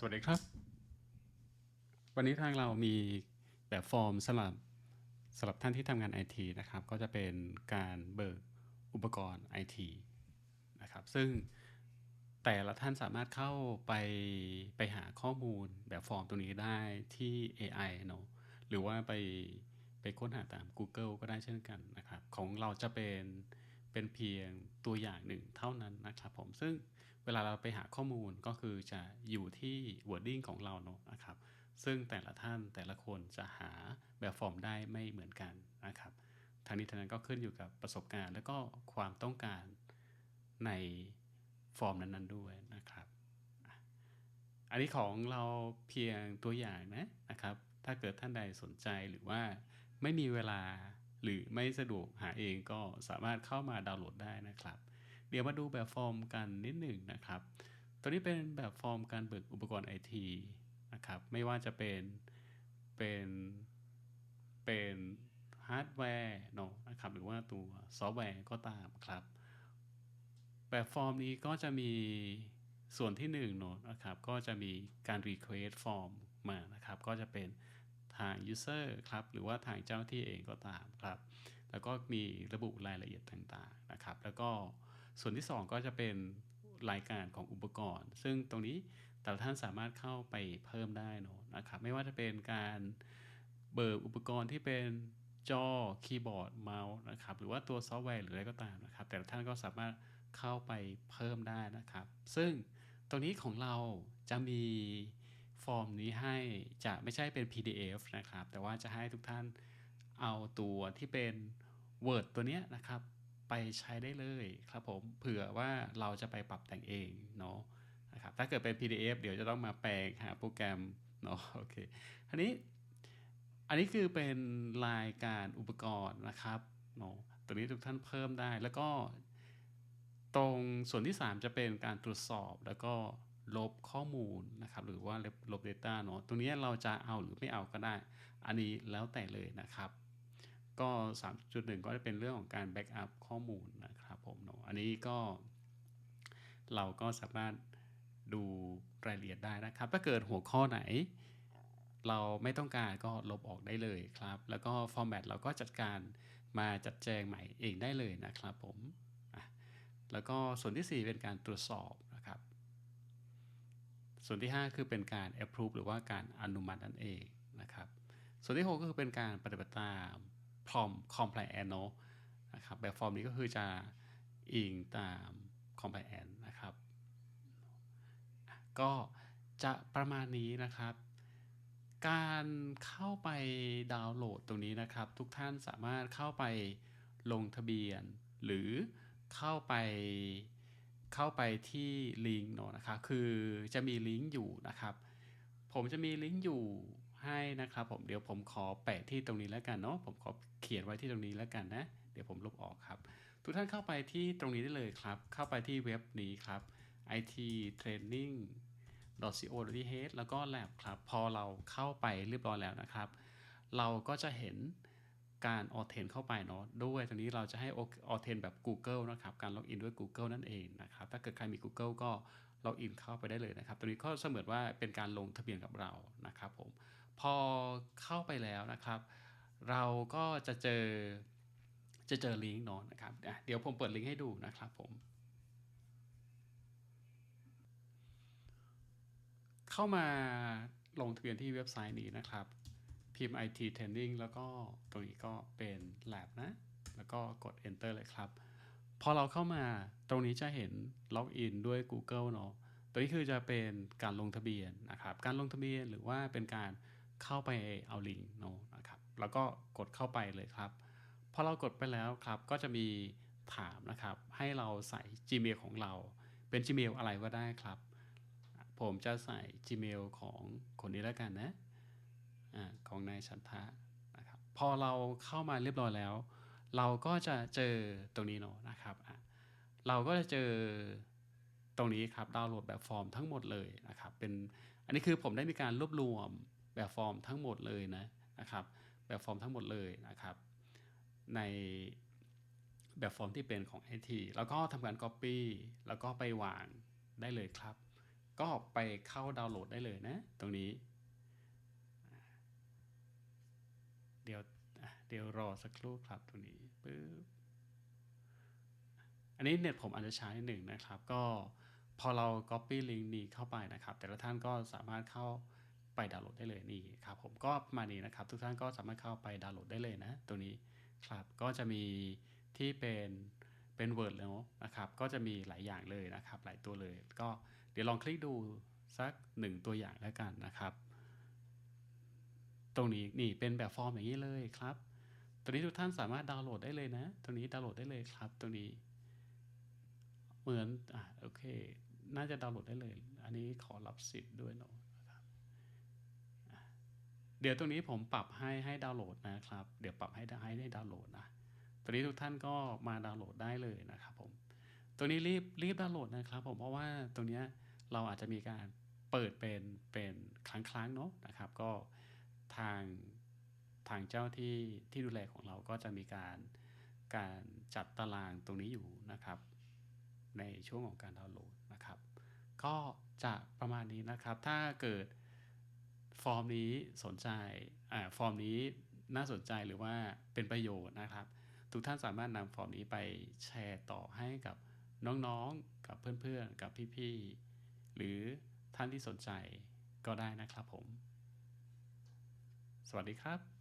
สวัสดีครับ วันนี้ทางเรามีแบบฟอร์มสำหรับสำหรับท่านที่ทำงานไอทีนะครับ ก็จะเป็นการเบิกอุปกรณ์ไอทีนะครับ ซึ่งแต่ละท่านสามารถเข้าไปไปหาข้อมูลแบบฟอร์มตรงนี้ได้ที่ AI เนอะหรือว่าไปไปค้นหาตาม Google ก็ได้เช่นกันนะครับ ของเราจะเป็นเป็นเพียงตัวอย่างหนึ่งเท่านั้นนะครับผมซึ่ง เวลาเราไปหาข้อมูลก็คือจะอยู่ที่ wording ของเราเนอะนะครับ ซึ่งแต่ละท่านแต่ละคนจะหาแบบฟอร์มได้ไม่เหมือนกันนะครับทางนี้ทางนั้นก็ขึ้นอยู่กับประสบการณ์ และก็ความต้องการในฟอร์มนั้นๆด้วยนะครับ อันนี้ของเราเพียงตัวอย่างนะนะครับ ถ้าเกิดท่านใดสนใจหรือว่าไม่มีเวลาหรือไม่สะดวกหาเองก็สามารถเข้ามาดาวน์โหลดได้นะครับ เดี๋ยวมาดูแบบฟอร์มกันนิดหนึ่งนะครับ ตัวนี้เป็นแบบฟอร์มการเบิกอุปกรณ์ไอทีนะครับ ไม่ว่าจะเป็นเป็นเป็นฮาร์ดแวร์เนาะนะครับ หรือว่าตัวซอฟต์แวร์ก็ตามครับ แบบฟอร์มนี้ก็จะมีส่วนที่1เนอะนะครับ ก็จะมีการ request form มานะครับ ก็จะเป็นทาง user ครับ หรือว่าทางเจ้าหน้าที่เองก็ตามครับ แล้วก็มีระบุรายละเอียดต่างๆนะครับ แล้วก็ ส่วนที่ 2 ก็จะเป็นรายการของอุปกรณ์ ซึ่งตรงนี้แต่ละท่านสามารถเข้าไปเพิ่มได้เนะนะครับ ไม่ว่าจะเป็นการเบิกอุปกรณ์ที่เป็นจอ คีย์บอร์ด เมาส์นะครับ หรือว่าตัวซอฟต์แวร์หรืออะไรก็ตามนะครับ แต่ละท่านก็สามารถเข้าไปเพิ่มได้นะครับ ซึ่งตรงนี้ของเราจะมีฟอร์มนี้ให้จะไม่ใช่เป็น PDF นะครับ แต่ว่าจะให้ทุกท่านเอาตัวที่เป็น Word ตัวเนี้ยนะครับ ไปใช้ได้เลยครับผมเผื่อว่าเราจะไปปรับแต่งเองเนาะนะครับถ้าเกิดเป็น PDF เดี๋ยวจะต้องมาแปลงหาโปรแกรมเนาะโอเคอันนี้อันนี้คือเป็นรายการอุปกรณ์นะครับเนาะตัวนี้ทุกท่านเพิ่มได้แล้วก็ ตรงส่วนที่ 3 จะเป็นการตรวจสอบแล้วก็ลบข้อมูลนะครับหรือว่าลบ Data เนาะตรงนี้เราจะเอาหรือไม่เอาก็ได้ อันนี้แล้วแต่เลยนะครับ ก็ 3.1 ก็จะเป็นเรื่องของการแบ็กอัพข้อมูลนะครับผมเนาะอันนี้ก็ เราก็สามารถดูรายละเอียดได้นะครับ ถ้าเกิดหัวข้อไหน เราไม่ต้องการก็ลบออกได้เลยครับ แล้วก็ฟอร์แมตเราก็จัดการมาจัดแจงใหม่เองได้เลยนะครับผมแล้วก็ส่วนที่ 4 เป็นการตรวจสอบนะครับ ส่วนที่ 5 คือเป็นการ approve หรือว่าการอนุมัตินั่นเองนะครับ ส่วนที่ 6 ก็คือเป็นการปฏิบัติตาม prom compliance เนอะนะครับแบบฟอร์มนี้ก็คือจะอิงตาม compliance นะครับ ก็จะประมาณนี้นะครับ การเข้าไปดาวน์โหลดตรงนี้นะครับ ทุกท่านสามารถเข้าไปลงทะเบียน หรือเข้าไปเข้าไปที่ลิงก์เนอะนะครับคือจะมีลิงก์อยู่นะครับ ผมจะมีลิงก์อยู่ ให้นะครับผมเดี๋ยวผมขอแปะที่ตรงนี้แล้วกันเนาะผมขอเขียนไว้ที่ตรงนี้แล้วกันนะ เดี๋ยวผมลบออกครับ ทุกท่านเข้าไปที่ตรงนี้ได้เลยครับ เข้าไปที่เว็บนี้ครับ IT Training co.th แล้วก็ lab ครับพอเราเข้าไปเรียบร้อยแล้วนะครับ เราก็จะเห็นการออเทนเข้าไปเนาะด้วยตรงนี้เราจะให้ออเทนแบบ Google นะครับ การล็อกอินด้วย Google นั่นเองนะครับ ถ้าเกิดใครมี Google ก็ล็อกอินเข้าไปได้เลยนะครับ ตรงนี้ก็เสมือนว่าเป็นการลงทะเบียนกับเรานะครับผม พอเข้าไปแล้วนะครับ เราก็จะเจอจะเจอลิงก์นาะนะครับ เดี๋ยวผมเปิดลิงก์ให้ดูนะครับผม เข้ามาลงทะเบียนที่เว็บไซต์นี้นะครับ พิมพ์ IT Training แล้วก็ตรงนี้ก็เป็น Lab นะ แล้วก็กด Enter เลยครับ พอเราเข้ามาตรงนี้จะเห็นล็อกอินด้วย Google เนาะตัวนี้คือจะเป็นการลงทะเบียนนะครับ การลงทะเบียนหรือว่าเป็นการ เข้าไปเอาลิงก์เนนะครับแล้วก็กดเข้าไปเลยครับพอเรากดไปแล้วครับก็จะมีถามนะครับ ให้เราใส่ Gmail ของเรา เป็น Gmail อะไรก็ได้ครับ ผมจะใส่ Gmail ของคนนี้แล้วกันนะอาของนายชันทะนะครับพอเราเข้ามาเรียบร้อยแล้ว เราก็จะเจอตรงนี้เนาะนะครับอะเราก็จะเจอตรงนี้ครับดาวน์โหลดแบบฟอร์มทั้งหมดเลยนะครับเป็นอันนี้คือผมได้มีการรวบรวม แบบฟอร์มทั้งหมดเลยนะนะครับ แบบฟอร์มทั้งหมดเลยนะครับ ในแบบฟอร์มที่เป็นของ IT แล้วก็ทำการ Copy แล้วก็ไปวางได้เลยครับ ก็ไปเข้าดาวน์โหลดได้เลยนะ ตรงนี้ เดี๋ยวเดี๋ยวรอสักครู่ครับตรงนี้ปึ๊บอันนี้เน็ตผมอาจจะช้านิดหนึ่งนะครับ ก็พอเรา copy link นี้เข้าไปนะครับ แต่ละท่านก็สามารถเข้า ไปดาวน์โหลดได้เลยนี่ครับผมก็ประมาณนี้นะครับ ทุกท่านก็สามารถเข้าไปดาวน์โหลดได้เลยนะ ตัวนี้ครับก็จะมีที่เป็นเป็น Word แล้วนะครับก็จะมีหลายอย่างเลยนะครับ หลายตัวเลย ก็เดี๋ยวลองคลิกดูสักหนึ่งตัวอย่างแล้วกันนะครับ ตรงนี้นี่เป็นแบบฟอร์มอย่างนี้เลยครับตัวนี้ทุกท่านสามารถดาวน์โหลดได้เลยนะ ตัวนี้ดาวน์โหลดได้เลยครับ ตัวนี้ เหมือนอะโอเค น่าจะดาวน์โหลดได้เลย อันนี้ขอรับสิทธิ์ด้วยเนาะ เดี๋ยวตรงนี้ผมปรับให้ให้ดาวน์โหลดนะครับ เดี๋ยวปรับให้ให้ให้ดาวน์โหลดนะตัวนี้ทุกท่านก็มาดาวน์โหลดได้เลยนะครับผม ตัวนี้รีบรีบดาวน์โหลดนะครับผมเพราะว่าตรงนี้เราอาจจะมีการเปิดเป็นเป็นครั้งครั้งเนาะนะครับ ก็ทางทางเจ้าที่ที่ดูแลของเราก็จะมีการการจัดตารางตรงนี้อยู่นะครับ ในช่วงของการดาวน์โหลดนะครับ ก็จะประมาณนี้นะครับ ถ้าเกิด ฟอร์มนี้สนใจอ่าฟอร์มนี้น่าสนใจหรือว่าเป็นประโยชน์นะครับ ทุกท่านสามารถนำฟอร์มนี้ไปแชร์ต่อให้กับน้องๆ กับเพื่อนๆ กับพี่ๆ หรือท่านที่สนใจก็ได้นะครับผม สวัสดีครับ